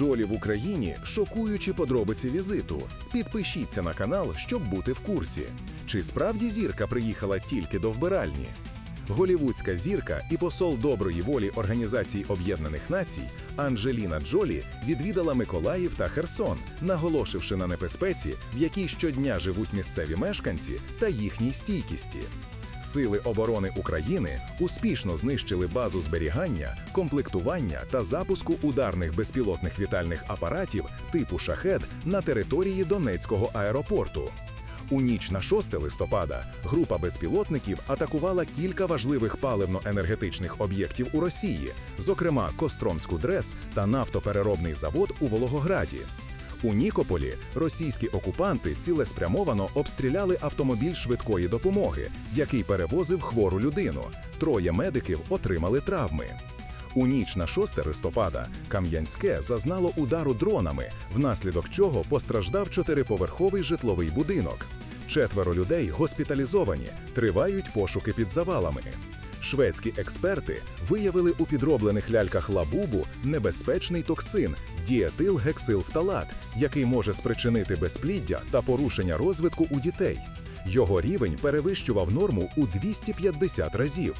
Джолі в Україні шокуючі подробиці візиту. Підпишіться на канал, щоб бути в курсі. Чи справді зірка приїхала тільки до вбиральні? Голівудська зірка і посол доброї волі Організації Об'єднаних Націй Анджеліна Джолі відвідала Миколаїв та Херсон, наголошивши на небезпеці, в якій щодня живуть місцеві мешканці та їхній стійкісті. Сили оборони України успішно знищили базу зберігання, комплектування та запуску ударних безпілотних вітальних апаратів типу шахед на території Донецького аеропорту. У ніч на 6 листопада група безпілотників атакувала кілька важливих паливно-енергетичних об'єктів у Росії, зокрема Костромську ДРЕС та нафтопереробний завод у Вологограді. У Нікополі російські окупанти цілеспрямовано обстріляли автомобіль швидкої допомоги, який перевозив хвору людину. Троє медиків отримали травми. У ніч на 6 листопада Кам'янське зазнало удару дронами, внаслідок чого постраждав чотириповерховий житловий будинок. Четверо людей госпіталізовані, тривають пошуки під завалами. Шведські експерти виявили у підроблених ляльках лабубу небезпечний токсин діетилгексилфталат, який може спричинити безпліддя та порушення розвитку у дітей. Його рівень перевищував норму у 250 разів.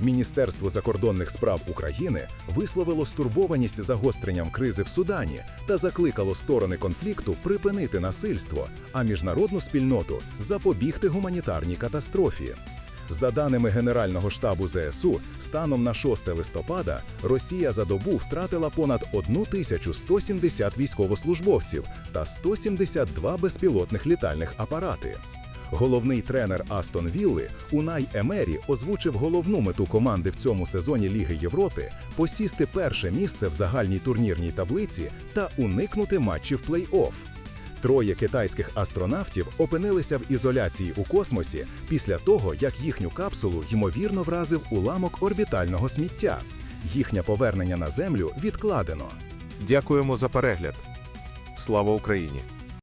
Міністерство закордонних справ України висловило стурбованість загостренням кризи в Судані та закликало сторони конфлікту припинити насильство, а міжнародну спільноту запобігти гуманітарній катастрофі. За даними Генерального штабу ЗСУ, станом на 6 листопада Росія за добу втратила понад 1170 військовослужбовців та 172 безпілотних літальних апарати. Головний тренер Астон Вілли Унай Емері озвучив головну мету команди в цьому сезоні Ліги Європи посісти перше місце в загальній турнірній таблиці та уникнути матчів плей-офф. Троє китайських астронавтів опинилися в ізоляції у космосі після того, як їхню капсулу ймовірно вразив уламок орбітального сміття. Їхнє повернення на Землю відкладено. Дякуємо за перегляд. Слава Україні!